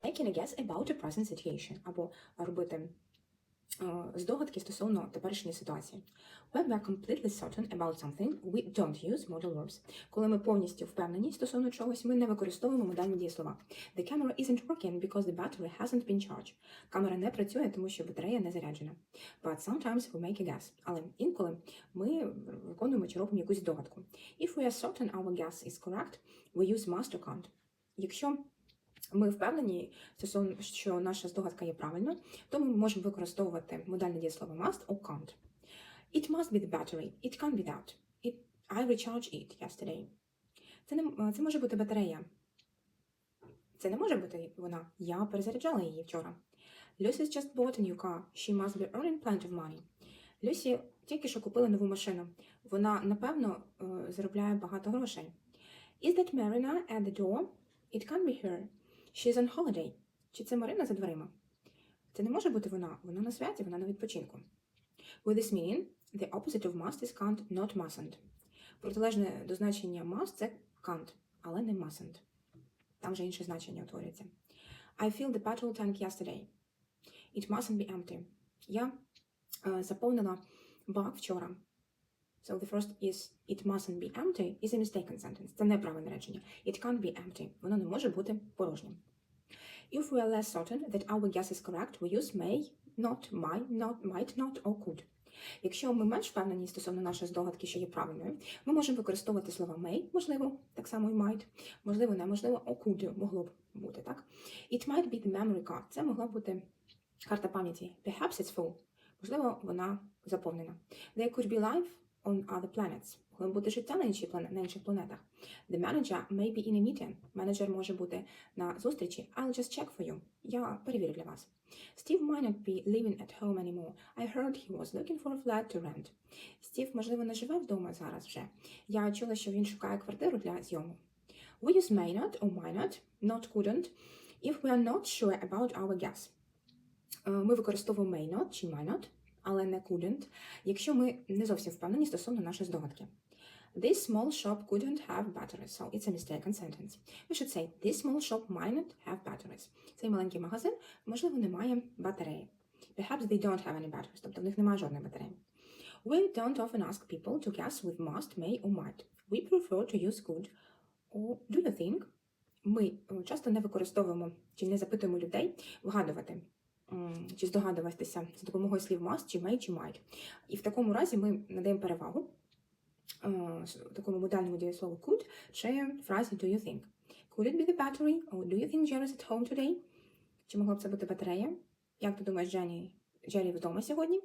Making a guess about a present situation. Або робити е, здогадки стосовно теперішньої ситуації. When we are completely certain about something, we don't use modal verbs. Коли ми повністю впевнені стосовно чогось, ми не використовуємо модальні дієслова. The camera isn't working because the battery hasn't been charged. Камера не працює, тому що батарея не заряджена. But sometimes we make a guess. Але інколи ми виконуємо чи робимо якусь здогадку. If we are certain our guess is correct, we use must or can't. Якщо ми впевнені що наша здогадка є правильною, то ми можемо використовувати модальне дієслово must or can't. It must be the battery. It can't be that. It, I recharged it yesterday. Це, не, це може бути батарея. Це не може бути вона. Я перезаряджала її вчора. Lucy's just bought a new car. She must be earning plenty of money. Люсі тільки що купила нову машину. Вона, напевно, е, заробляє багато грошей. Is that Marina at the door? It can't be her. She's on holiday. Чи це Марина за дверима? Це не може бути вона. Вона на святі, вона на відпочинку. With this meaning, the opposite of must is can't, not mustn't. Протилежне до значення must – це can't, але не mustn't. Там вже інше значення утворюється. I filled the petrol tank yesterday. It mustn't be empty. Я е, заповнила бак вчора. So the first is it mustn't be empty is a mistaken sentence. Це неправильне речення. It can't be empty. Воно не може бути порожнім. If we are less certain that our guess is correct, we use may, not, might, not, might not or could. Якщо ми менш впевнені стосовно нашої здогадки, що є правильною, ми можемо використовувати слова may, можливо, так само і might, можливо, неможливо, or could могло б бути, так? It might be the memory card. Це могла бути карта пам'яті. Perhaps it's full. Можливо, вона заповнена. There could be life on other planets. Могло бути життя на, плане- на інших планетах. The manager may be in a meeting. Менеджер може бути на зустрічі. I'll just check for you. Я перевірю для вас. Steve might not be living at home anymore. I heard he was looking for a flat to rent. Стів, можливо, не живе вдома зараз вже. Я чула, що він шукає квартиру для зйому. We use may not or might not, not couldn't, if we are not sure about our guess. Е, Ми використовуємо may not чи might not, але не couldn't, якщо ми не зовсім впевнені стосовно нашої здогадки. This small shop couldn't have batteries, so it's a mistaken sentence. We should say, this small shop might not have batteries. Цей маленький магазин, можливо, не має батареї. Perhaps they don't have any batteries, тобто в них немає жодної батареї. We don't often ask people to guess with must, may or might. We prefer to use could or do you think? Ми е, часто не використовуємо чи не запитуємо людей вгадувати чи здогадуватися за допомогою слів must, чи may, чи might. І в такому разі ми надаємо перевагу е, такому модальному дієслову could чи фразі do you think. Could it be the battery? Or do you think Jerry's at home today? Чи могла б це бути батарея? Як ти думаєш, Джері вдома сьогодні?